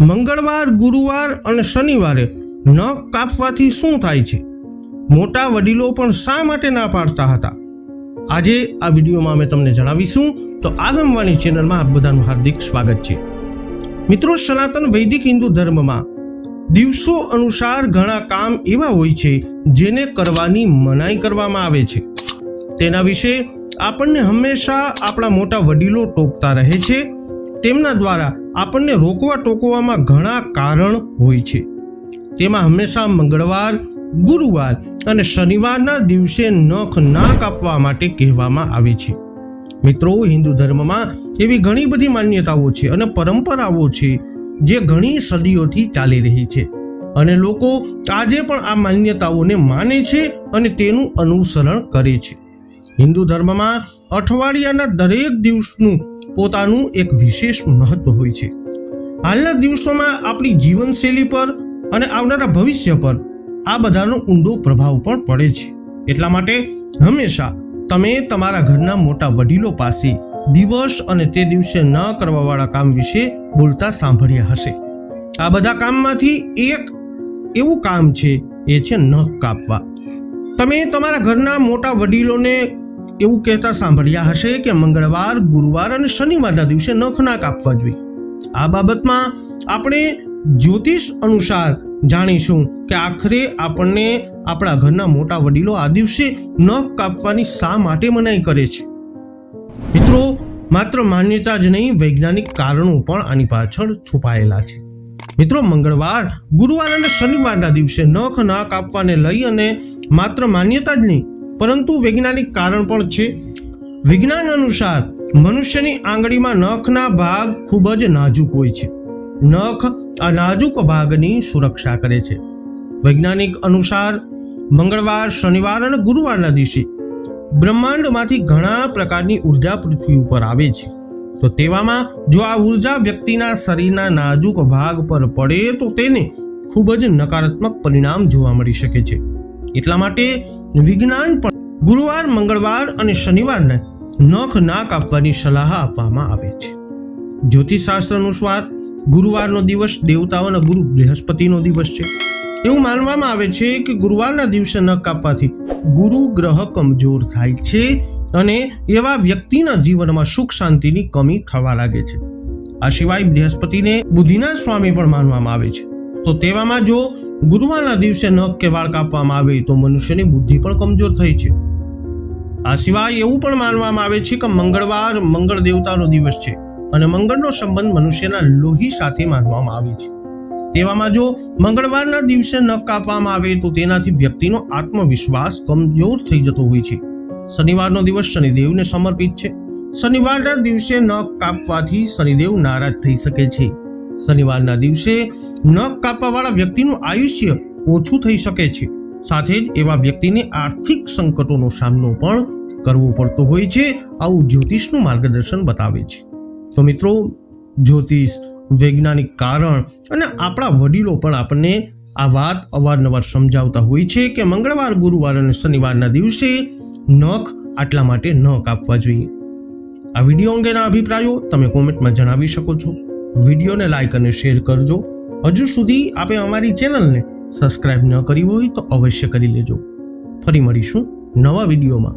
મંગળવાર, ગુરુવાર અને શનિવારે નખ કાપવાથી શું થાય છે? મોટા વડીલો પણ શા માટે ના પાડતા હતા? આજે આ વિડીયોમાં અમે તમને જણાવીશું. તો આગમવાણી ચેનલમાં આપ બધાનું હાર્દિક સ્વાગત છે. મિત્રો, સનાતન વૈદિક હિન્દુ ધર્મમાં દિવસો અનુસાર ઘણા કામ એવા હોય છે જેને કરવાની મનાઈ કરવામાં આવે છે. તેના વિશે આપણને હંમેશા આપણા મોટા વડીલો ટોકતા રહે છે. તેમના દ્વારા આપણને રોકવા ટોકવામાં ઘણા કારણ હોય છે. તેમાં હંમેશા મંગળવાર, ગુરુવાર અને શનિવારના દિવસે નખ ના કાપવા માટે કહેવામાં આવે છે. મિત્રો, હિન્દુ ધર્મમાં એવી ઘણી બધી માન્યતાઓ છે અને પરંપરાઓ છે જે ઘણી સદીઓથી ચાલી રહી છે. અને લોકો આજે પણ આ માન્યતાઓને માને છે અને તેનું અનુસરણ કરે છે. હિન્દુ ધર્મમાં અઠવાડિયાના દરેક દિવસનું પોતાનું એક વિશેષ મહત્વ હોય છે. હાલના દિવસોમાં આપણી જીવનશૈલી પર અને આવનારા ભવિષ્ય પર આ બધાનો ઊંડો પ્રભાવ પણ પડે છે. એટલા માટે હંમેશા તમે તમારા ઘરના મોટા વડીલો પાસે દિવસ અને તે દિવસે ન કરવાવાળા કામ વિશે બોલતા સાંભળ્યા હશે. આ બધા કામમાંથી એક એવું કામ છે, એ છે નખ કાપવા. તમે તમારા ઘરના મોટા વડીલોને એવું કહેતા સાંભળ્યા હશે કે મંગળવાર, ગુરુવાર અને શનિવારના દિવસે નખ ના કાપવા જોઈએ. આ બાબતમાં આપણે જ્યોતિષ અનુસાર જાણીશું કે આખરે આપણને આપણા ઘરના મોટા વડીલો આ દિવસે નખ કાપવાની શા માટે મનાઈ કરે છે? મિત્રો, માત્ર માન્યતા જ નહીં, વૈજ્ઞાનિક કારણો પણ આની પાછળ છુપાયેલા છે. મિત્રો, મંગળવાર, ગુરુવાર અને શનિવારના દિવસે નખ ના કાપવાને લઈ અને માત્ર માન્યતા જ નહીં પરંતુ વૈજ્ઞાનિક કારણ પણ છે. વિજ્ઞાન અનુસાર મનુષ્યની આંગળીમાં નખના ભાગ ખૂબ જ નાજુક હોય છે. નખ આ નાજુક ભાગની સુરક્ષા કરે છે. વૈજ્ઞાનિક અનુસાર મંગળવાર, શનિવાર અને ગુરુવારના દિવસે બ્રહ્માંડમાંથી ઘણા પ્રકારની ઊર્જા પૃથ્વી ઉપર આવે છે. તો તેવામાં જો આ ઊર્જા વ્યક્તિના શરીરના નાજુક ભાગ પર પડે તો તેને ખૂબ જ નકારાત્મક પરિણામ જોવા મળી શકે છે. એટલા માટે વિજ્ઞાન પણ ગુરુવાર, મંગળવાર અને શનિવારને નખ ના કાપવાની સલાહ આપવામાં આવે છે. જ્યોતિષશાસ્ત્ર અનુસાર ગુરુવારનો દિવસ દેવતાઓના ગુરુ બૃહસ્પતિનો દિવસ છે. એવું માનવામાં આવે છે કે ગુરુવારના દિવસે નખ કાપવાથી ગુરુ ગ્રહ કમજોર થાય છે અને એવા વ્યક્તિના જીવનમાં સુખ શાંતિની કમી થવા લાગે છે. આ સિવાય બૃહસ્પતિને બુદ્ધિના સ્વામી પણ માનવામાં આવે છે. તો તેવામાં જો ગુરુવારના દિવસે નખ કે વાળ કાપવામાં આવે તો મનુષ્યની બુદ્ધિ પણ કમજોર થઈ છે. આ સિવાય એવું પણ માનવામાં આવે છે કે મંગળવાર મંગળ દેવતાનો દિવસ છે અને મંગળનો સંબંધ મનુષ્યના લોહી સાથે માનવામાં આવે છે. તેવામાં જો મંગળવારના દિવસે નખ કાપવામાં આવે તો તેનાથી વ્યક્તિનો આત્મવિશ્વાસ કમજોર થઈ જતો હોય છે. શનિવારનો દિવસ શનિદેવને સમર્પિત છે. શનિવારના દિવસે નખ કાપવાથી શનિદેવ નારાજ થઈ શકે છે. શનિવારના દિવસે નખ કાપવાવાળા વ્યક્તિનું આયુષ્ય ઓછું થઈ શકે છે. સાથે જ એવા વ્યક્તિને આર્થિક સંકટોનો સામનો પણ કરવો પડતો હોય છે. આવું જ્યોતિષનું માર્ગદર્શન બતાવે છે. તો મિત્રો, જ્યોતિષ, વૈજ્ઞાનિક કારણ અને આપણા વડીલો પણ આપણને આ વાત અવારનવાર સમજાવતા હોય છે કે મંગળવાર, ગુરુવાર અને શનિવારના દિવસે નખ આટલા માટે ન કાપવા જોઈએ. આ વીડિયો અંગેના અભિપ્રાયો તમે કોમેન્ટમાં જણાવી શકો છો. વિડીયોને લાઈક અને શેર કરજો. હજુ સુધી આપે અમારી ચેનલને સબસ્ક્રાઇબ ન કરી હોય તો અવશ્ય કરી લેજો. ફરી મળીશું નવા વિડીયોમાં.